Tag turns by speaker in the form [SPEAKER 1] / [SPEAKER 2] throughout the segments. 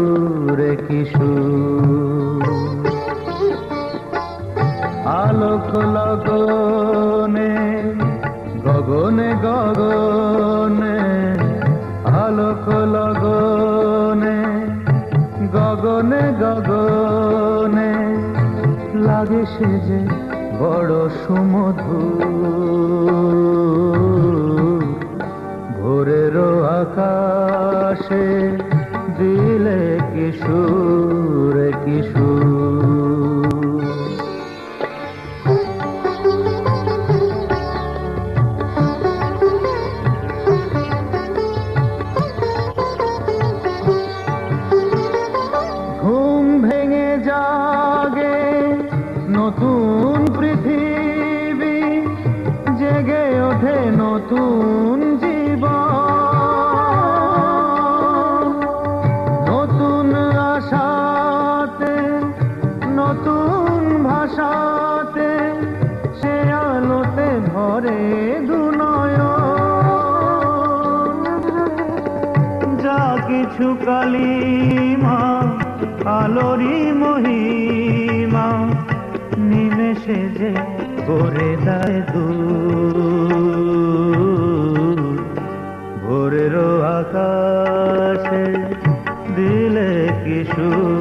[SPEAKER 1] সুর কিশোর আলোক লগনে, গগনে গগনে, আলোক লগনে, গগনে গগনে লাগে সে যে বড় সুমধুর। ভোরেরও আকাশে किशोर किशोर করে দেয় দু ভোরেরও আকাশে দিলে কিশোর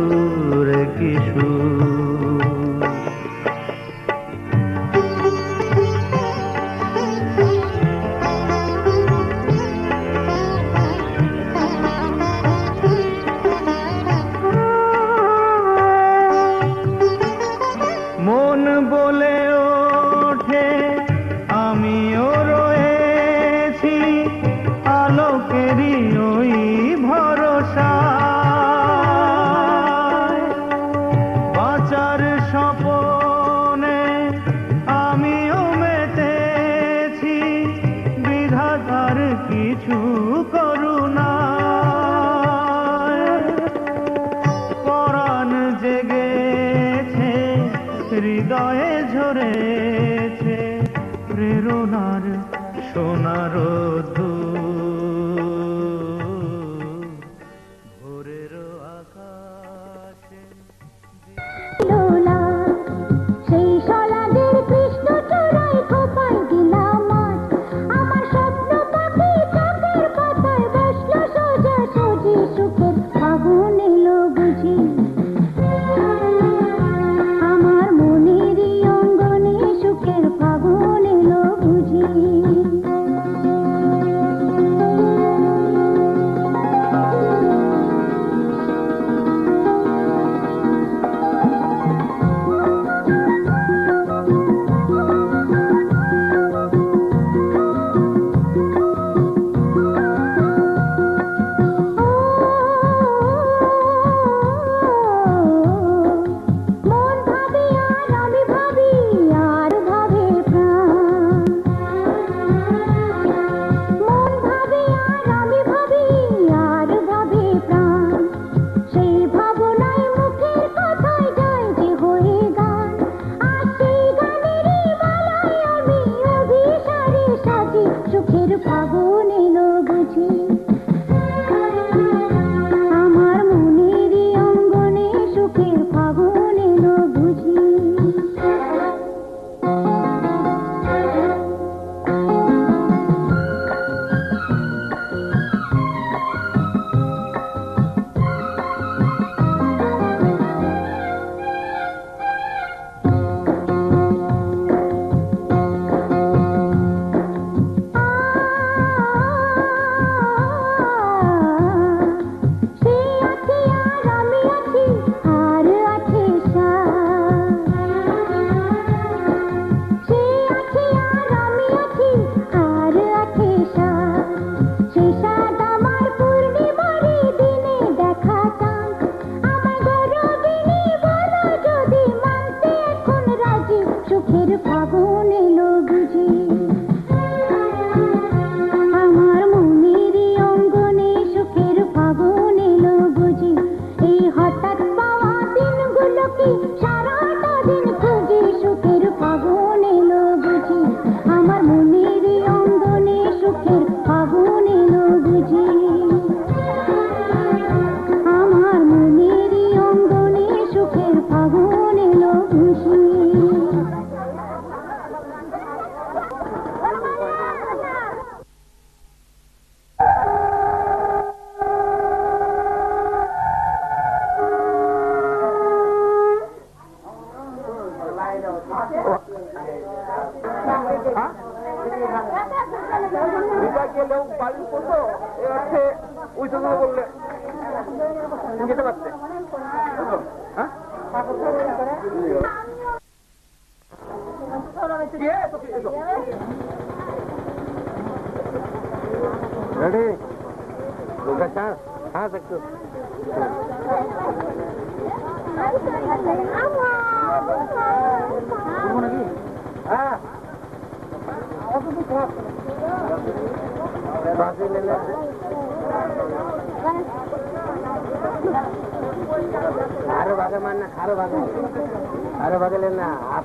[SPEAKER 2] ಆರು ಭಾಗ ಮಾಡ ಆರು ಭಾಗ ಆರು ಭಾಗಲೇ ಆ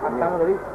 [SPEAKER 2] Hasta Madrid.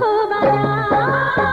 [SPEAKER 2] 喝吧呀！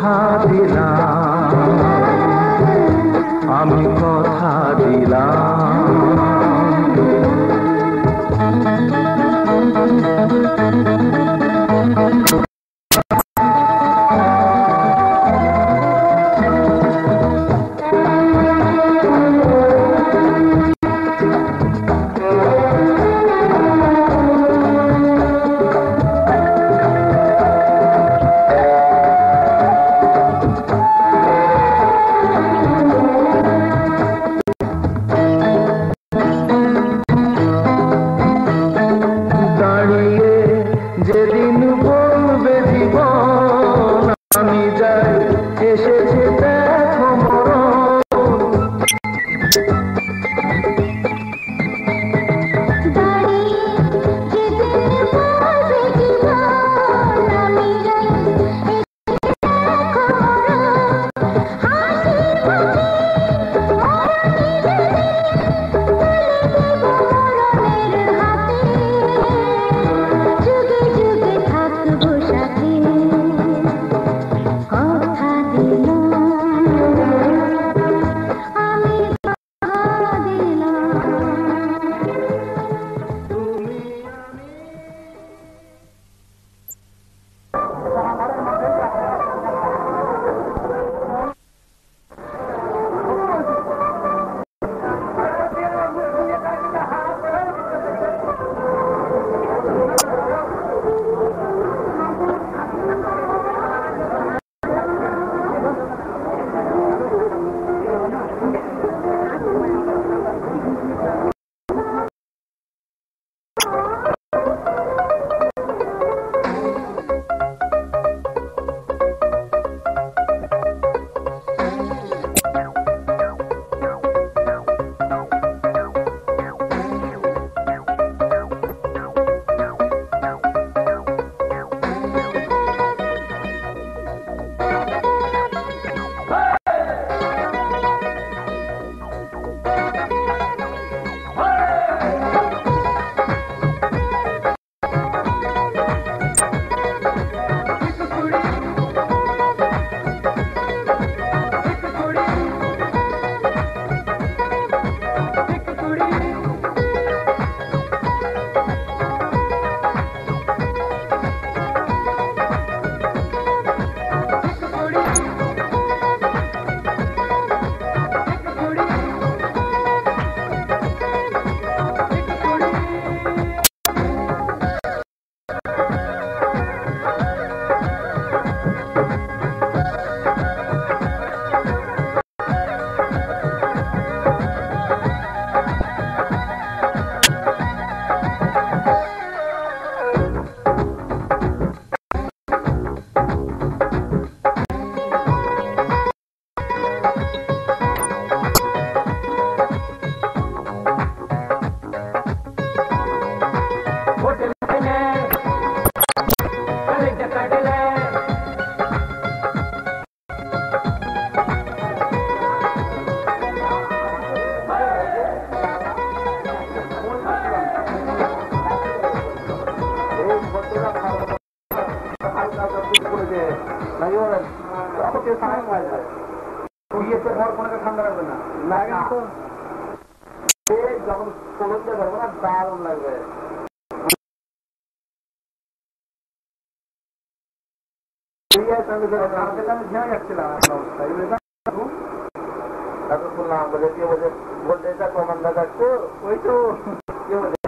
[SPEAKER 2] जहाँ তারপর বললাম বলে কে বলে বলতে চাকো মন্দা কাকু ওই তো। কে